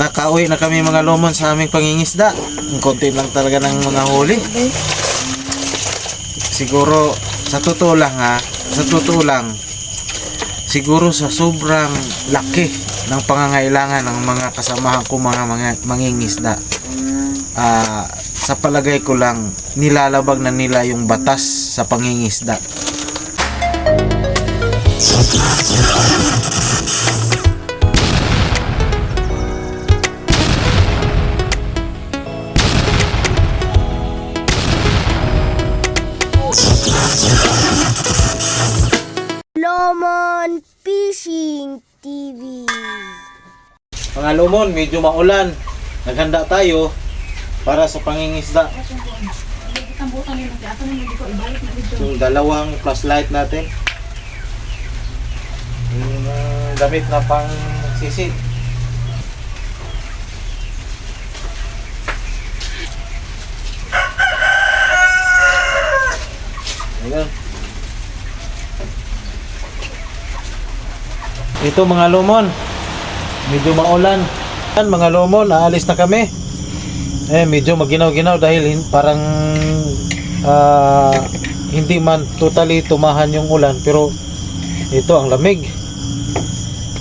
Nakauwi na kami mga lomon sa aming pangingisda. Ang konti lang talaga ng mga huli. Siguro, sa totoo lang ha, sa totoo lang, siguro sa sobrang laki ng pangangailangan ng mga kasamahan ko mga, mga mangingisda. Ah, sa palagay ko lang, nilalabag na nila yung batas sa pangingisda. TV. Mga lumon, medyo maulan. Naghanda tayo para sa pangingisda. Yung dalawang flashlight natin. Yung uh, damit na pang sisid. Ayan. Ito mga lumon. Medyo maulan. Yan, mga lumon, aalis na kami. Eh, medyo maginaw-ginaw dahil parang ah, hindi man totally tumahan yung ulan pero ito ang lamig.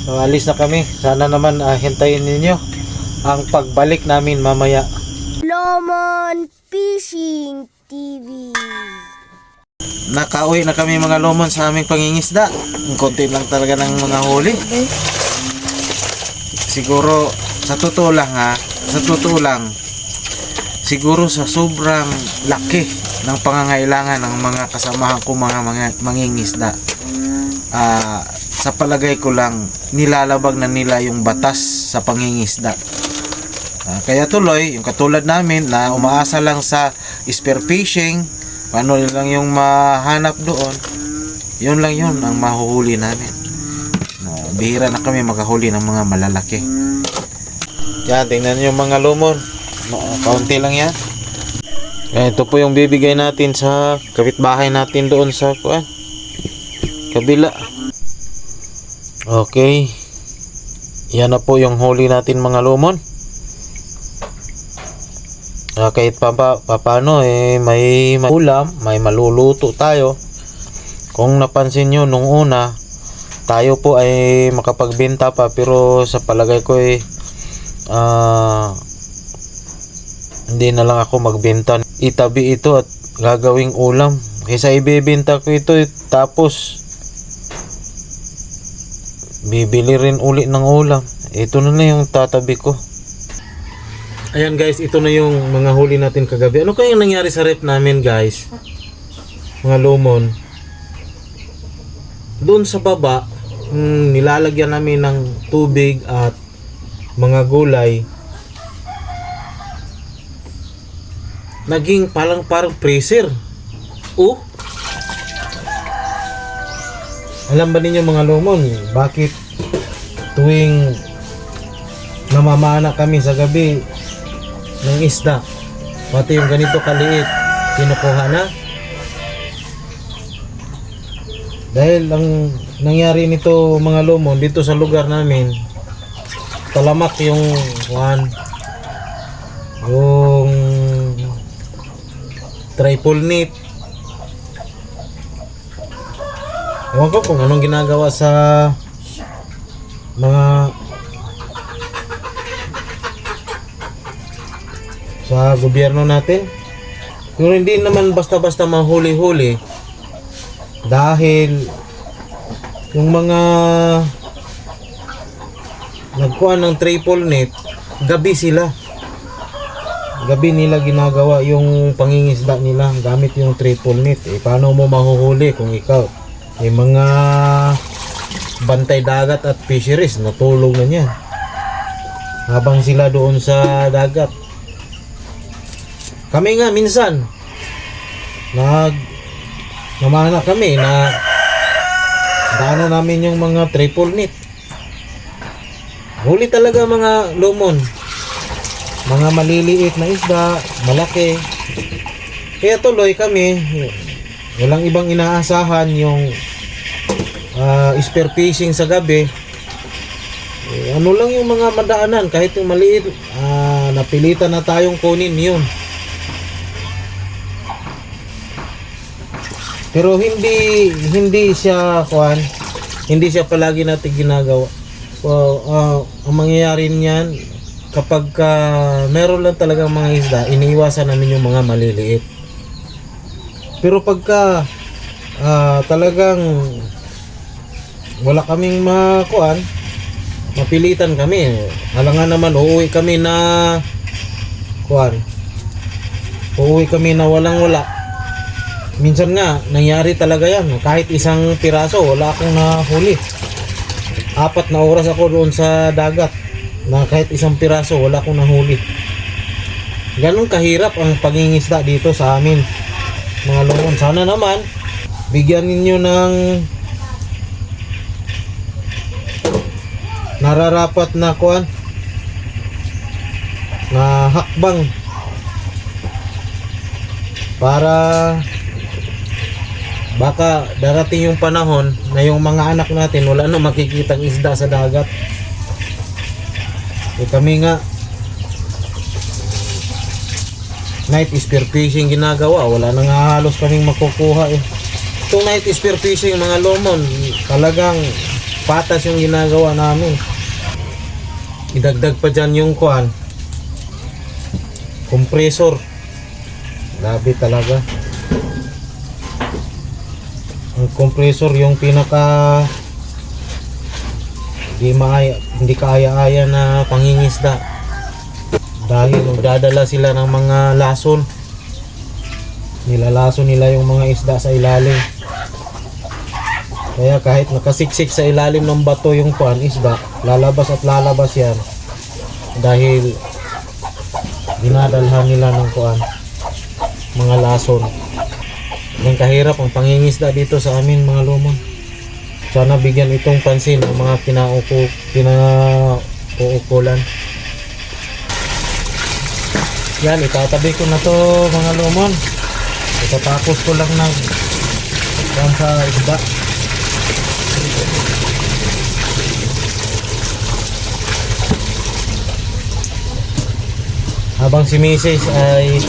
So, alis na kami. Sana naman ah, hintayin ninyo ang pagbalik namin mamaya. Lomon Fishing TV. Nakauwi na kami mga lumon sa aming pangingisda. Ang konti lang talaga ng mga huli. Siguro, sa totoo lang ha, sa totoo lang, siguro sa sobrang laki ng pangangailangan ng mga kasamahan ko mga, mga mangingisda. Ah, sa palagay ko lang, nilalabag na nila yung batas sa pangingisda. Ah, kaya tuloy, yung katulad namin na umaasa lang sa spear fishing, paano lang yung mahanap doon, yun lang yun ang mahuhuli namin. Na bihira na kami makahuli ng mga malalaki. Yan, tingnan nyo mga lumon. Kaunti lang yan. Yan, ito po yung bibigay natin sa kapitbahay natin doon sa kuan. Kabila. Okay. Yan na po yung huli natin mga lumon. Ah, kahit pa, pa, pa paano eh may ulam, may maluluto tayo. Kung napansin nyo nung una, tayo po ay makapagbenta pa pero sa palagay ko eh ah, hindi na lang ako magbenta. Itabi ito at gagawing ulam. Kaysa ibebenta ko ito eh, tapos bibili rin uli ng ulam. Ito na na yung tatabi ko. Ayan guys, ito na yung mga huli natin kagabi. Ano kaya nangyari sa rep namin guys? Mga lumon. Doon sa baba, mm, nilalagyan namin ng tubig at mga gulay. Naging parang parang freezer. Oh. Alam ba ninyo mga lumon, bakit tuwing namamana kami sa gabi ng isda. Pati yung ganito kaliit, kinukuha na. Dahil ang nangyari nito mga lumon dito sa lugar namin, talamak yung one, yung triple knit. Ewan ko kung anong ginagawa sa mga sa gobyerno natin. Pero hindi naman basta-basta mahuli-huli dahil yung mga nagkuha ng triple net, gabi sila. Gabi nila ginagawa yung pangingisda nila gamit yung triple net. Eh, paano mo mahuhuli kung ikaw? Yung mga bantay dagat at fisheries, natulog na niya. Habang sila doon sa dagat. Kami nga minsan nag namana kami na daanan namin yung mga triple knit. Huli talaga mga lumon. Mga maliliit na isda, malaki. Kaya tuloy kami, walang ibang inaasahan yung ah, spear fishing sa gabi. Eh, ano lang yung mga madaanan, kahit yung maliit, ah, napilitan na tayong kunin yun. Pero hindi hindi siya kuan, hindi siya palagi natin ginagawa. So, ah, ang mangyayari niyan kapag ka meron lang talagang mga isda, iniiwasan namin yung mga maliliit. Pero pagka ah, talagang wala kaming makuan, mapilitan kami. Alangan naman uuwi kami na kuan. Uuwi kami na walang wala. Minsan nga, nangyari talaga yan. Kahit isang piraso, wala akong nahuli. Apat na oras ako doon sa dagat. Na kahit isang piraso, wala akong nahuli. Ganun kahirap ang pangingisda dito sa amin. Mga lumon. Sana naman, bigyan ninyo ng nararapat na kuan na hakbang para baka darating yung panahon na yung mga anak natin wala na makikitang isda sa dagat. Eh kami nga night spear fishing ginagawa. Wala na nga halos kaming makukuha eh. Itong night spear fishing mga lomon talagang patas yung ginagawa namin. Idagdag pa dyan yung kuan compressor. Grabe talaga ang compressor yung pinaka hindi maaya, hindi kaaya-aya na pangingisda. Dahil magdadala sila ng mga lason. Nilalason nila yung mga isda sa ilalim. Kaya kahit nakasiksik sa ilalim ng bato yung kuan isda lalabas at lalabas yan. Dahil dinadalhan nila ng kuan mga lason Yan kahirap ang pangingisda dito sa amin mga lumon. Sana bigyan itong pansin ng mga kinauko, kinauukulan. Yan, itatabi ko na to mga lumon. Itatapos ko lang ng yan sa isda. Habang si Mrs. ay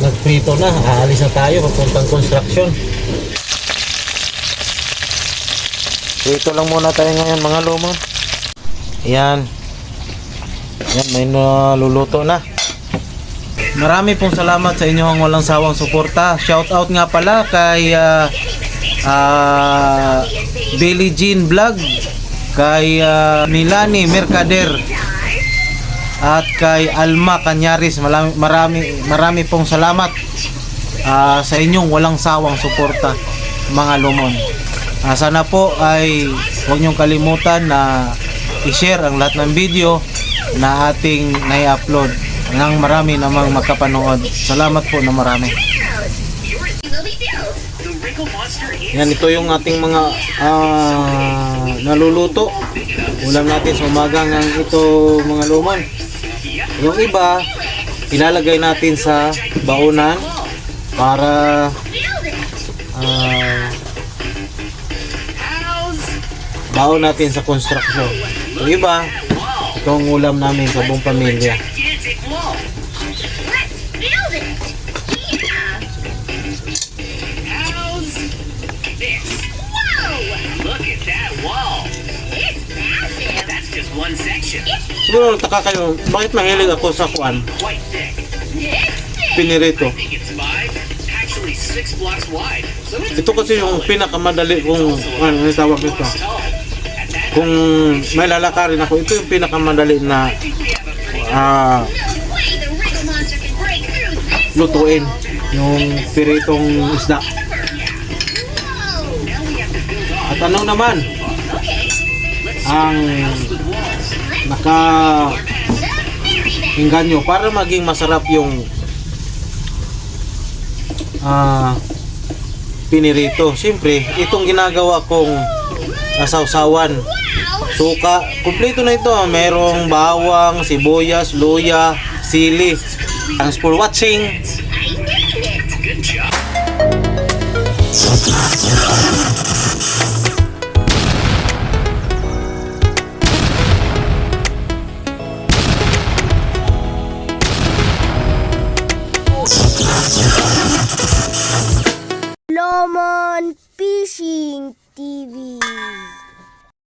nagprito na, aalis na tayo papuntang construction. Prito lang muna tayo ngayon mga lumon. Yan. Yan, may naluluto na. Marami pong salamat sa inyong walang sawang suporta. Shout out nga pala kay ah, ah, Billie Jean Vlog, kay ah, Milani Mercader, at kay Alma Canyaris. Marami, marami, marami pong salamat ah, sa inyong walang sawang suporta mga lumon. Ah, sana po ay huwag niyong kalimutan na i-share ang lahat ng video na ating nai-upload nang marami namang makapanood. Salamat po na marami. Yan, ito yung ating mga ah, naluluto. Ulam natin sa umaga ng ito mga luman. Yung iba, ilalagay natin sa baunan para ah, baon natin sa construction. Yung iba, itong ulam namin sa buong pamilya. Siguro nataka kayo, bakit mahilig ako sa thick. Pinirito. Ito kasi yung pinakamadali kung ano yung tawag nito. Kung may lalakarin ako, ito yung pinakamadali na ah, lutuin. Yung piritong isda. At ano naman, ang naka inganyo para maging masarap yung ah pinirito. Siyempre, itong ginagawa kong nasawsawan. Suka, kumpleto na ito. Merong bawang, sibuyas, luya, sili. Thanks for watching. good job.